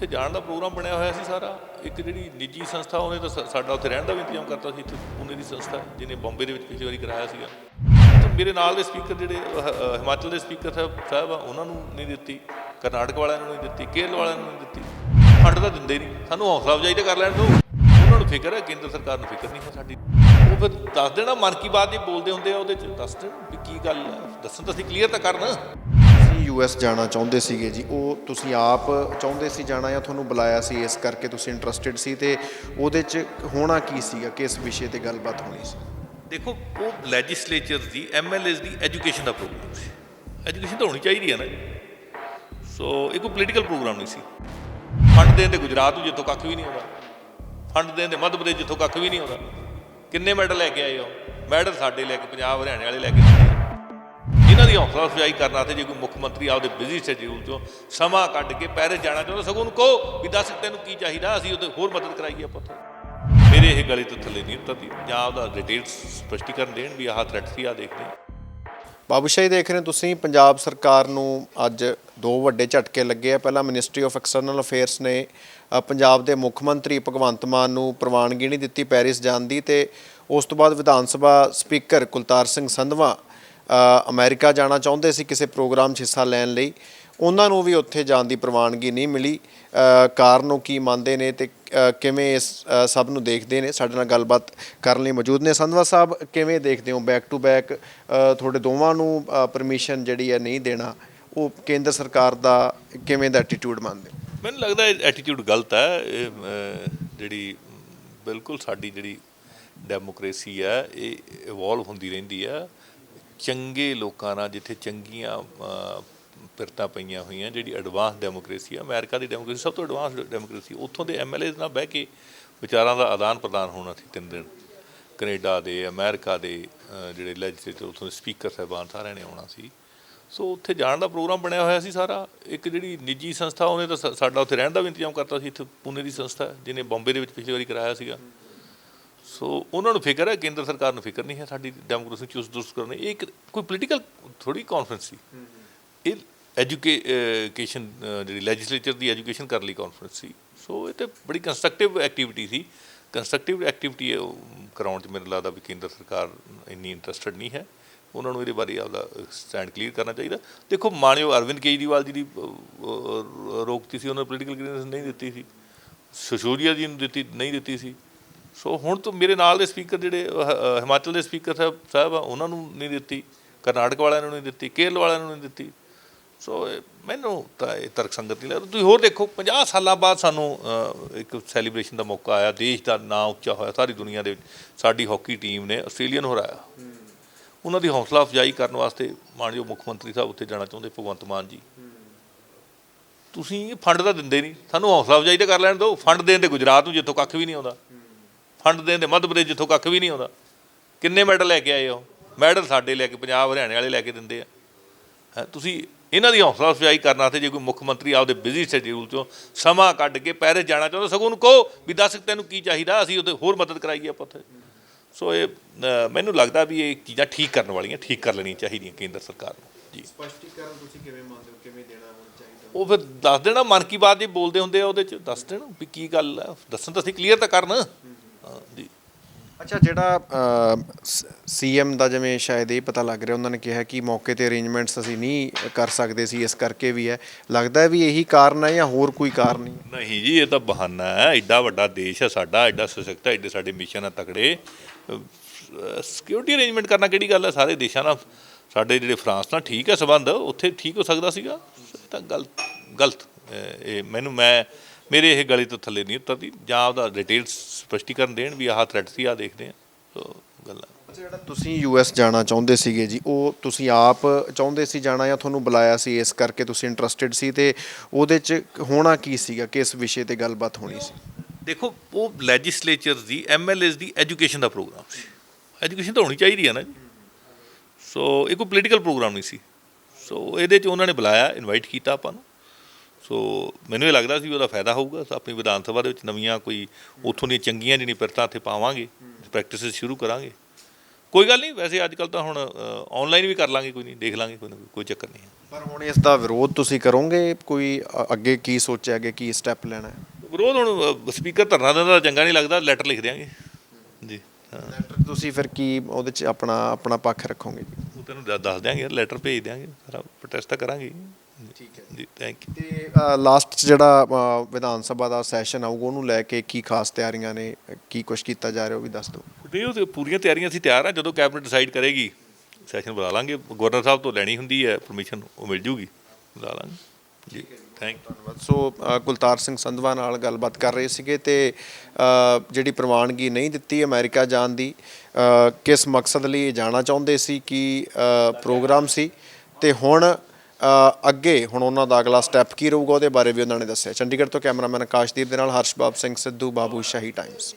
ਉੱਥੇ ਜਾਣ ਦਾ ਪ੍ਰੋਗਰਾਮ ਬਣਿਆ ਹੋਇਆ ਸੀ ਸਾਰਾ। ਇੱਕ ਜਿਹੜੀ ਨਿੱਜੀ ਸੰਸਥਾ, ਉਹਨੇ ਤਾਂ ਸਾਡਾ ਉੱਥੇ ਰਹਿਣ ਦਾ ਵੀ ਇੰਤਜ਼ਾਮ ਕਰਤਾ ਸੀ, ਇੱਥੇ ਉਹਨੇ ਦੀ ਸੰਸਥਾ, ਜਿਹਨੇ ਬੰਬੇ ਦੇ ਵਿੱਚ ਪਿਛਲੀ ਵਾਰੀ ਕਰਾਇਆ ਸੀਗਾ। ਤੇ ਮੇਰੇ ਨਾਲ ਦੇ ਸਪੀਕਰ ਜਿਹੜੇ ਹਿਮਾਚਲ ਦੇ ਸਪੀਕਰ ਸਾਹਿਬ ਸਾਹਿਬ ਆ, ਉਹਨਾਂ ਨੂੰ ਨਹੀਂ ਦਿੱਤੀ, ਕਰਨਾਟਕ ਵਾਲਿਆਂ ਨੂੰ ਨਹੀਂ ਦਿੱਤੀ, ਕੇਰਲ ਵਾਲਿਆਂ ਨੂੰ ਨਹੀਂ ਦਿੱਤੀ। ਫੰਡ ਤਾਂ ਦਿੰਦੇ ਨਹੀਂ। ਸਾਨੂੰ ਹੌਸਲਾ ਅਫਜ਼ਾਈ ਤਾਂ ਕਰ ਲੈਣ ਦਿਓ। ਉਹਨਾਂ ਨੂੰ ਫਿਕਰ ਹੈ, ਕੇਂਦਰ ਸਰਕਾਰ ਨੂੰ ਫਿਕਰ ਨਹੀਂ ਹੈ ਸਾਡੀ। ਉਹ ਫਿਰ ਦੱਸ ਦੇਣਾ, ਮਨ ਕੀ ਬਾਤ ਜੇ ਬੋਲਦੇ ਹੁੰਦੇ ਆ ਉਹਦੇ ਚ। ਦੱਸ ਦੇਣ ਵੀ ਕੀ ਗੱਲ ਹੈ ਦੱਸਣ ਤਾਂ ਅਸੀਂ ਕਲੀਅਰ ਤਾਂ ਕਰਨ। ਤੁਸੀਂ ਯੂਐਸ ਜਾਣਾ ਚਾਹੁੰਦੇ ਸੀਗੇ ਜੀ, ਉਹ ਤੁਸੀਂ ਆਪ ਚਾਹੁੰਦੇ ਸੀ ਜਾਣਾ ਜਾਂ ਤੁਹਾਨੂੰ ਬੁਲਾਇਆ ਸੀ ਇਸ ਕਰਕੇ ਤੁਸੀਂ ਇੰਟਰਸਟਿਡ ਸੀ ਤੇ ਉਹਦੇ 'ਚ ਹੋਣਾ ਕੀ ਸੀਗਾ, ਕਿਸ ਵਿਸ਼ੇ ਤੇ ਗੱਲਬਾਤ ਹੋਣੀ ਸੀ? ਦੇਖੋ, ਉਹ ਲੈਜਿਸਲੇਚਰ ਦੀ ਐਮਐਲਏਸ ਦੀ ਐਜੂਕੇਸ਼ਨ ਦਾ ਪ੍ਰੋਗਰਾਮ ਸੀ। ਐਜੂਕੇਸ਼ਨ ਤਾਂ ਹੋਣੀ ਚਾਹੀਦੀ ਹੈ ਨਾ। ਸੋ ਇਹ ਕੋਈ ਪੋਲੀਟੀਕਲ ਪ੍ਰੋਗਰਾਮ ਨਹੀਂ ਸੀ। ਫੰਡ ਦੇਣ 'ਤੇ ਗੁਜਰਾਤ ਨੂੰ ਜਿੱਥੋਂ ਕੱਖ ਵੀ ਨਹੀਂ ਆਉਂਦਾ। ਫੰਡ ਦੇਣ ਦੇ ਮੱਧ ਪ੍ਰਦੇਸ਼ ਜਿੱਥੋਂ ਕੱਖ ਵੀ ਨਹੀਂ ਆਉਂਦਾ। ਕਿੰਨੇ ਮੈਡਲ ਲੈ ਕੇ ਆਏ ਹੋ? ਮੈਡਲ ਸਾਡੇ ਲੈ ਕੇ, ਪੰਜਾਬ, ਹਰਿਆਣੇ ਵਾਲੇ ਲੈ ਕੇ ਦੀ ਹੌਸਲਾ ਅਫਜ਼ਾਈ ਕਰਨਾ ਤੇ ਜੇ ਕੋਈ ਮੁੱਖ ਮੰਤਰੀ ਆਪਦੇ ਬਿਜ਼ੀ ਸ਼ਡਿਊਲ ਤੋਂ ਸਮਾਂ ਕੱਢ ਕੇ ਪੈਰਿਸ ਜਾਣਾ ਚਾਹੁੰਦਾ, ਸਗੋਂ ਉਹਨੂੰ ਕਹੋ ਵੀ ਦੱਸ ਤੈਨੂੰ ਕੀ ਚਾਹੀਦਾ, ਅਸੀਂ ਉਹਦੇ ਹੋਰ ਮਦਦ ਕਰਾਈਏ ਆਪਾਂ ਮੇਰੇ ਇਹ ਗਲੀ ਤੋਂ ਥੱਲੇ ਨਹੀਂ ਉਤਰਦੀ। ਜਾਂ ਉਹਦਾ ਡਿਟੇਲ ਸਪਸ਼ਟੀਕਰਨ ਦੇਣ ਵੀ ਆਹ ਥ੍ਰੈਟ ਸੀ ਆ ਦੇਖਦੇ ਬਾਬੂਸ਼ਾਹੀ ਦੇਖ ਰਹੇ ਹੋ ਤੁਸੀਂ, ਪੰਜਾਬ ਸਰਕਾਰ ਨੂੰ ਅੱਜ ਦੋ ਵੱਡੇ ਝਟਕੇ ਲੱਗੇ ਆ। ਪਹਿਲਾਂ ਮਿਨਿਸਟਰੀ ਆਫ ਐਕਸਟਰਨਲ ਅਫੇਅਰਸ ਨੇ ਪੰਜਾਬ ਦੇ ਮੁੱਖ ਮੰਤਰੀ ਭਗਵੰਤ ਮਾਨ ਨੂੰ ਪ੍ਰਵਾਨਗੀ ਨਹੀਂ ਦਿੱਤੀ ਪੈਰਿਸ ਜਾਣ ਦੀ ਤੇ ਉਸ ਤੋਂ ਬਾਅਦ ਵਿਧਾਨ ਸਭਾ ਸਪੀਕਰ ਕੁਲਤਾਰ ਸਿੰਘ ਸੰਧਵਾ ਅਮਰੀਕਾ ਜਾਣਾ ਚਾਹੁੰਦੇ ਸੀ ਕਿਸੇ ਪ੍ਰੋਗਰਾਮ 'ਚ ਹਿੱਸਾ ਲੈਣ ਲਈ। ਉਹਨਾਂ ਨੂੰ ਵੀ ਉੱਥੇ ਜਾਣ ਦੀ ਪ੍ਰਵਾਨਗੀ ਨਹੀਂ ਮਿਲੀ। ਅ, ਕਾਰਨ ਨੂੰ ਕੀ ਮੰਨਦੇ ਨੇ ਤੇ ਕਿਵੇਂ ਇਸ ਸਭ ਨੂੰ ਦੇਖਦੇ ਨੇ? ਸਾਡੇ ਨਾਲ ਗੱਲਬਾਤ ਕਰਨ ਲਈ ਮੌਜੂਦ ਨੇ। ਸੰਧਵਾ ਸਾਹਿਬ ਕਿਵੇਂ ਦੇਖਦੇ ਹੋ? ਬੈਕ ਟੂ ਬੈਕ ਤੁਹਾਡੇ ਦੋਵਾਂ ਨੂੰ ਪਰਮਿਸ਼ਨ ਜਿਹੜੀ ਹੈ ਨਹੀਂ ਦੇਣਾ ਉਹ ਕੇਂਦਰ ਸਰਕਾਰ ਦਾ ਕਿਵੇਂ ਦਾ ਐਟੀਟਿਊਡ ਮੰਨਦੇ ਹੋ? ਮੈਨੂੰ ਲੱਗਦਾ ਇਹ ਐਟੀਟਿਊਡ ਗਲਤ ਹੈ। ਇਹ ਜਿਹੜੀ ਬਿਲਕੁਲ ਸਾਡੀ ਜਿਹੜੀ ਡੈਮੋਕ੍ਰੇਸੀ ਹੈ ਇਹ ਇਵੋਲਵ ਹੁੰਦੀ ਰਹਿੰਦੀ ਹੈ। ਚੰਗੇ ਲੋਕਾਂ ਨਾਲ ਜਿੱਥੇ ਚੰਗੀਆਂ ਅਹ, ਪਿਰਤਾਂ ਪਈਆਂ ਹੋਈਆਂ ਜਿਹੜੀ ਐਡਵਾਂਸ ਡੈਮੋਕ੍ਰੇਸੀ ਹੈ ਅਮਰੀਕਾ ਦੀ ਡੈਮੋਕ੍ਰੇਸੀ ਸਭ ਤੋਂ ਐਡਵਾਂਸ ਡੈਮੋਕ੍ਰੇਸੀ ਉੱਥੋਂ ਦੇ ਐਮਐਲਏ ਨਾਲ ਬਹਿ ਕੇ ਵਿਚਾਰਾਂ ਦਾ ਆਦਾਨ ਪ੍ਰਦਾਨ ਹੋਣਾ ਸੀ ਤਿੰਨ ਦਿਨ ਕੈਨੇਡਾ ਦੇ ਅਮਰੀਕਾ ਦੇ ਜਿਹੜੇ ਲੈਜਿਸਲੇਚਰ ਉੱਥੋਂ ਦੇ ਸਪੀਕਰ ਸਾਹਿਬਾਨ ਸਾਰਿਆਂ ਨੇ ਆਉਣਾ ਸੀ। ਸੋ ਉੱਥੇ ਜਾਣ ਦਾ ਪ੍ਰੋਗਰਾਮ ਬਣਿਆ ਹੋਇਆ ਸੀ ਸਾਰਾ। ਇੱਕ ਜਿਹੜੀ ਨਿੱਜੀ ਸੰਸਥਾ ਉਹਨੇ ਤਾਂ ਸਾਡਾ ਉੱਥੇ ਰਹਿਣ ਦਾ ਵੀ ਇੰਤਜ਼ਾਮ ਕਰਤਾ ਸੀ ਇੱਥੇ ਪੂਨੇ ਦੀ ਸੰਸਥਾ ਜਿਹਨੇ ਬੰਬੇ ਦੇ ਵਿੱਚ ਪਿਛਲੀ ਵਾਰੀ ਕਰਾਇਆ ਸੀਗਾ। ਸੋ ਉਹਨਾਂ ਨੂੰ ਫਿਕਰ ਹੈ ਕੇਂਦਰ ਸਰਕਾਰ ਨੂੰ ਫਿਕਰ ਨਹੀਂ ਹੈ ਸਾਡੀ ਡੈਮੋਕ੍ਰੇਸੀ ਚੂਸ ਦੁਰਸਤ ਕਰਨੀ। ਇਹ ਇੱਕ ਕੋਈ ਪੋਲੀਟੀਕਲ ਥੋੜੀ ਕਾਨਫਰੰਸ ਸੀ। ਇਹ ਐਜੂਕੇਸ਼ਨ ਜਿਹੜੀ ਲੈਜਿਸਲੇਚਰ ਦੀ ਐਜੂਕੇਸ਼ਨ ਕਰਨ ਲਈ ਕਾਨਫਰੰਸ ਸੀ। ਸੋ ਇਹ ਤੇ ਬੜੀ ਕੰਸਟਰਕਟਿਵ ਐਕਟੀਵਿਟੀ ਸੀ। ਕੰਸਟਰਕਟਿਵ ਐਕਟੀਵਿਟੀ ਕਰਾਉਣ 'ਚ ਮੈਨੂੰ ਲੱਗਦਾ ਵੀ ਕੇਂਦਰ ਸਰਕਾਰ ਇੰਨੀ ਇੰਟਰਸਟਡ ਨਹੀਂ ਹੈ। ਉਹਨਾਂ ਨੂੰ ਇਹਦੇ ਬਾਰੇ ਆਪਦਾ ਸਟੈਂਡ ਕਲੀਅਰ ਕਰਨਾ ਚਾਹੀਦਾ। ਦੇਖੋ ਮਾਨਯੋਗ ਅਰਵਿੰਦ ਕੇਜਰੀਵਾਲ ਜੀ ਦੀ ਰੋਕਤੀ ਸੀ ਉਹਨਾਂ ਪੋਲੀਟੀਕਲ ਕਲੀਅਰੈਂਸ ਨਹੀਂ ਦਿੱਤੀ ਸੀ। ਸਿਸੋਦੀਆ ਜੀ ਨੂੰ ਦਿੱਤੀ ਨਹੀਂ ਦਿੱਤੀ ਸੀ। ਸੋ ਹੁਣ ਤੋਂ ਮੇਰੇ ਨਾਲ ਦੇ ਸਪੀਕਰ ਜਿਹੜੇ ਹਿਮਾਚਲ ਦੇ ਸਪੀਕਰ ਸਾਹਿਬ ਸਾਹਿਬ ਆ, ਉਹਨਾਂ ਨੂੰ ਨਹੀਂ ਦਿੱਤੀ, ਕਰਨਾਟਕ ਵਾਲਿਆਂ ਨੂੰ ਨਹੀਂ ਦਿੱਤੀ, ਕੇਰਲ ਵਾਲਿਆਂ ਨੂੰ ਨਹੀਂ ਦਿੱਤੀ। ਸੋ ਇਹ ਮੈਨੂੰ ਤਾਂ ਇਹ ਤਰਕ ਸੰਗਤ ਨਹੀਂ ਲੱਗਦਾ। ਤੁਸੀਂ ਹੋਰ ਦੇਖੋ 50 ਸਾਲਾਂ ਬਾਅਦ ਸਾਨੂੰ ਇੱਕ ਸੈਲੀਬ੍ਰੇਸ਼ਨ ਦਾ ਮੌਕਾ ਆਇਆ, ਦੇਸ਼ ਦਾ ਨਾਂ ਉੱਚਾ ਹੋਇਆ, ਸਾਰੀ ਦੁਨੀਆ ਦੇ ਵਿੱਚ ਸਾਡੀ ਹਾਕੀ ਟੀਮ ਨੇ ਆਸਟ੍ਰੇਲੀਆ ਨੂੰ ਹਰਾਇਆ। ਉਹਨਾਂ ਦੀ ਹੌਸਲਾ ਅਫਜ਼ਾਈ ਕਰਨ ਵਾਸਤੇ ਮਾਨਯੋਗ ਮੁੱਖ ਮੰਤਰੀ ਸਾਹਿਬ ਉੱਥੇ ਜਾਣਾ ਚਾਹੁੰਦੇ, ਭਗਵੰਤ ਮਾਨ ਜੀ। ਤੁਸੀਂ ਫੰਡ ਤਾਂ ਦਿੰਦੇ ਨਹੀਂ, ਸਾਨੂੰ ਹੌਸਲਾ ਅਫਜ਼ਾਈ ਤਾਂ ਕਰ ਲੈਣ ਦਿਓ, ਫੰਡ ਦੇਣ ਦੇ ਗੁਜਰਾਤ ਨੂੰ ਜਿੱਥੋਂ ਕੱਖ ਵੀ ਨਹੀਂ ਆਉਂਦਾ। ਫੰਡ ਦੇਣ ਦੇ ਮੱਧ ਪ੍ਰਦੇਸ਼ ਜਿੱਥੋਂ ਕੱਖ ਵੀ ਨਹੀਂ ਆਉਂਦਾ। ਕਿੰਨੇ ਮੈਡਲ ਲੈ ਕੇ ਆਏ ਹੋ? ਮੈਡਲ ਸਾਡੇ ਲੈ ਕੇ ਪੰਜਾਬ ਹਰਿਆਣੇ ਵਾਲੇ ਲੈ ਕੇ ਦਿੰਦੇ ਆ। ਤੁਸੀਂ ਇਹਨਾਂ ਦੀ ਹੌਸਲਾ ਅਫਜ਼ਾਈ ਕਰਨਾ ਤੇ ਜੇ ਕੋਈ ਮੁੱਖ ਮੰਤਰੀ ਆਪਦੇ ਬਿਜ਼ੀ ਸ਼ਡਿਊਲ ਚੋਂ ਸਮਾਂ ਕੱਢ ਕੇ ਪੈਰਿਸ ਜਾਣਾ ਚਾਹੁੰਦਾ ਸਗੋਂ ਉਹਨੂੰ ਕਹੋ ਵੀ ਦੱਸ ਤੈਨੂੰ ਕੀ ਚਾਹੀਦਾ ਅਸੀਂ ਉਹਦੇ ਹੋਰ ਮਦਦ ਕਰਾਈਏ ਆਪਾਂ ਉੱਥੇ। ਸੋ ਇਹ ਮੈਨੂੰ ਲੱਗਦਾ ਵੀ ਇਹ ਚੀਜ਼ਾਂ ਠੀਕ ਕਰਨ ਵਾਲੀਆਂ ਠੀਕ ਕਰ ਲੈਣੀਆਂ ਚਾਹੀਦੀਆਂ ਕੇਂਦਰ ਸਰਕਾਰ ਨੂੰ। ਜੀ। ਸਪਸ਼ਟੀਕਰਨ ਤੁਸੀਂ ਕਿਵੇਂ ਮੰਨਦੇ ਹੋ? ਕਿਵੇਂ ਦੇਣਾ ਹੋਣਾ ਚਾਹੀਦਾ? ਉਹ ਫਿਰ ਦੱਸ ਦੇਣਾ ਮਨ ਕੀ ਬਾਤ ਜੇ ਬੋਲਦੇ ਹੁੰਦੇ ਆ ਉਹਦੇ ਚ ਦੱਸ ਦੇਣ ਵੀ ਕੀ ਗੱਲ ਹੈ ਦੱਸਣ ਤਾਂ ਅਸੀਂ ਕਲੀਅਰ ਤਾਂ ਕਰਨ। ਹਾਂ, ਜੀ ਅੱਛਾ ਜਿਹੜਾ ਸੀਐਮ ਦਾ ਜਿਵੇਂ ਸ਼ਾਇਦ ਇਹ ਪਤਾ ਲੱਗ ਰਿਹਾ ਉਹਨਾਂ ਨੇ ਕਿਹਾ ਕਿ ਮੌਕੇ ਤੇ ਅਰੇਂਜਮੈਂਟਸ ਅਸੀਂ ਨਹੀਂ ਕਰ ਸਕਦੇ ਸੀ ਇਸ ਕਰਕੇ ਵੀ ਹੈ। ਲੱਗਦਾ ਵੀ ਇਹੀ ਕਾਰਨ ਹੈ ਜਾਂ ਹੋਰ ਕੋਈ ਕਾਰਨ ਨਹੀਂ ਨਹੀਂ ਜੀ ਇਹ ਤਾਂ ਬਹਾਨਾ ਹੈ। ਐਡਾ ਵੱਡਾ ਦੇਸ਼ ਹੈ ਸਾਡਾ ਐਡਾ ਸਸ਼ਕਤ ਹੈ ਐਡੇ ਸਾਡੇ ਮਿਸ਼ਨ ਆ ਤਕੜੇ। ਸਿਕਿਉਰਿਟੀ ਅਰੇਂਜਮੈਂਟ ਕਰਨਾ ਕਿਹੜੀ ਗੱਲ ਹੈ? ਸਾਰੇ ਦੇਸ਼ਾਂ ਨਾਲ ਸਾਡੇ ਜਿਹੜੇ ਫਰਾਂਸ ਨਾਲ ਠੀਕ ਹੈ ਸਬੰਧ ਉੱਥੇ ਠੀਕ ਹੋ ਸਕਦਾ ਸੀਗਾ। ਤਾਂ ਗਲਤ ਗਲਤ ਇਹ ਮੈਨੂੰ ਮੈਂ ਮੇਰੇ ਇਹ ਗਲੀ ਤੋਂ ਥੱਲੇ ਨਹੀਂ ਉਤਰਦੀ। ਜਾਂ ਉਹਦਾ ਡਿਟੇਲ ਸਪਸ਼ਟੀਕਰਨ ਦੇਣ ਵੀ ਆਹ ਥ੍ਰੈਟ ਸੀ ਆ ਦੇਖਦੇ ਆ। ਸੋ ਗੱਲਾਂ। ਅੱਛਾ ਜਿਹੜਾ ਤੁਸੀਂ ਯੂਐਸ ਜਾਣਾ ਚਾਹੁੰਦੇ ਸੀਗੇ ਜੀ ਉਹ ਤੁਸੀਂ ਆਪ ਚਾਹੁੰਦੇ ਸੀ ਜਾਣਾ ਜਾਂ ਤੁਹਾਨੂੰ ਬੁਲਾਇਆ ਸੀ? ਇਸ ਕਰਕੇ ਤੁਸੀਂ ਇੰਟਰਸਟਿਡ ਸੀ ਤੇ ਉਹਦੇ 'ਚ ਹੋਣਾ ਕੀ ਸੀਗਾ? ਕਿਸ ਵਿਸ਼ੇ ਤੇ ਗੱਲਬਾਤ ਹੋਣੀ ਸੀ? ਦੇਖੋ ਉਹ ਲੈਜਿਸਲੇਚਰ ਦੀ ਐਮਐਲਏਸ ਦੀ ਐਜੂਕੇਸ਼ਨ ਦਾ ਪ੍ਰੋਗਰਾਮ ਸੀ। ਐਜੂਕੇਸ਼ਨ ਤਾਂ ਹੋਣੀ ਚਾਹੀਦੀ ਹੈ ਨਾ ਜੀ। ਸੋ ਇਹ ਕੋਈ ਪੋਲੀਟੀਕਲ ਪ੍ਰੋਗਰਾਮ ਨਹੀਂ ਸੀ। ਸੋ ਇਹਦੇ 'ਚ ਉਹਨਾਂ ਨੇ ਬੁਲਾਇਆ ਇਨਵਾਈਟ ਕੀਤਾ ਆਪਾਂ ਨੂੰ। ਸੋ ਮੈਨੂੰ ਇਹ ਲੱਗਦਾ ਸੀ ਉਹਦਾ ਫਾਇਦਾ ਹੋਊਗਾ ਆਪਣੀ ਵਿਧਾਨ ਸਭਾ ਦੇ ਵਿੱਚ ਨਵੀਆਂ ਕੋਈ ਉੱਥੋਂ ਦੀਆਂ ਚੰਗੀਆਂ ਜਿਹੜੀਆਂ ਪਿਰਤਾਂ ਇੱਥੇ ਪਾਵਾਂਗੇ ਪ੍ਰੈਕਟਿਸਿਸ ਸ਼ੁਰੂ ਕਰਾਂਗੇ। ਕੋਈ ਗੱਲ ਨਹੀਂ ਵੈਸੇ ਅੱਜ ਕੱਲ ਤਾਂ ਹੁਣ ਆਨਲਾਈਨ ਵੀ ਕਰ ਲਾਂਗੇ ਕੋਈ ਨਹੀਂ ਦੇਖ ਲਾਂਗੇ ਕੋਈ ਨਾ ਕੋਈ- ਚੱਕਰ ਨਹੀਂ ਪਰ ਹੁਣ ਇਸ ਦਾ ਵਿਰੋਧ ਤੁਸੀਂ ਕਰੋਗੇ? ਕੋਈ ਅੱਗੇ ਕੀ ਸੋਚਿਆ ਅੱਗੇ ਕੀ ਸਟੈਪ ਲੈਣਾ ਹੈ? ਵਿਰੋਧ ਹੁਣ ਸਪੀਕਰ ਧਰਨਾ ਦਿੰਦਾ ਤਾਂ ਚੰਗਾ ਨਹੀਂ ਲੱਗਦਾ ਲੈਟਰ ਲਿਖ ਦਿਆਂਗੇ। ਜੀ ਲੈਟਰ ਤੁਸੀਂ ਫਿਰ ਕੀ ਉਹਦੇ ਚ ਆਪਣਾ ਆਪਣਾ ਪੱਖ ਰੱਖੋਗੇ ਜੀ? ਉਹ ਤੈਨੂੰ ਦੱਸ ਦਿਆਂਗੇ ਲੈਟਰ ਭੇਜ ਦਿਆਂਗੇ ਸਾਰਾ ਪ੍ਰੋਟੈਸਟ ਤਾਂ ਕਰਾਂਗੇ ਠੀਕ ਹੈ ਜੀ ਥੈਂਕ ਯੂ ਤੇ ਲਾਸਟ ਚ ਜਿਹੜਾ ਅ, ਵਿਧਾਨ ਸਭਾ ਦਾ ਸੈਸ਼ਨ ਆਊਗਾ ਉਹਨੂੰ ਲੈ ਕੇ ਕੀ ਖਾਸ ਤਿਆਰੀਆਂ ਨੇ ਕੀ ਕੁਝ ਕੀਤਾ ਜਾ ਰਿਹਾ ਉਹ ਵੀ ਦੱਸ ਦਿਓ। ਨਹੀਂ ਉਹ ਤੇ ਪੂਰੀਆਂ ਤਿਆਰੀਆਂ ਅਸੀਂ ਤਿਆਰ ਆ ਜਦੋਂ ਕੈਬਨਿਟ ਡਿਸਾਈਡ ਕਰੇਗੀ ਸੈਸ਼ਨ ਬੁਲਾ ਲਾਂਗੇ। ਗਵਰਨਰ ਸਾਹਿਬ ਤੋਂ ਲੈਣੀ ਹੁੰਦੀ ਹੈ ਪਰਮਿਸ਼ਨ ਉਹ ਮਿਲ ਜੂਗੀ। ਬੁਲਾ ਲਾਂਗੇ। ਜੀ ਥੈਂਕ ਯੂ ਧੰਨਵਾਦ। ਸੋ ਅ, ਕੁਲਤਾਰ ਸਿੰਘ ਸੰਧਵਾ ਨਾਲ ਗੱਲਬਾਤ ਕਰ ਰਹੇ ਸੀਗੇ ਤੇ ਅ, ਜਿਹੜੀ ਪ੍ਰਵਾਨਗੀ ਨਹੀਂ ਦਿੱਤੀ ਅਮਰੀਕਾ ਜਾਣ ਦੀ ਅ, ਕਿਸ ਮਕਸਦ ਲਈ ਇਹ ਜਾਣਾ ਚਾਹੁੰਦੇ ਸੀ ਕੀ ਅ, ਪ੍ਰੋਗਰਾਮ ਸੀ? ਤੇ ਹੁਣ ਅੱਗੇ ਹੁਣ ਉਹਨਾਂ ਦਾ ਅਗਲਾ ਸਟੈਪ ਕੀ ਰਹੂਗਾ ਉਹਦੇ ਬਾਰੇ ਵੀ ਉਹਨਾਂ ਨੇ ਦੱਸਿਆ। ਚੰਡੀਗੜ੍ਹ ਤੋਂ ਕੈਮਰਾਮੈਨ ਆਕਾਸ਼ਦੀਪ ਦੇ ਨਾਲ ਹਰਸ਼ਬਾਬ ਸਿੰਘ, ਸਿੱਧੂ ਬਾਬੂ, ਸ਼ਾਹੀ ਟਾਈਮਸ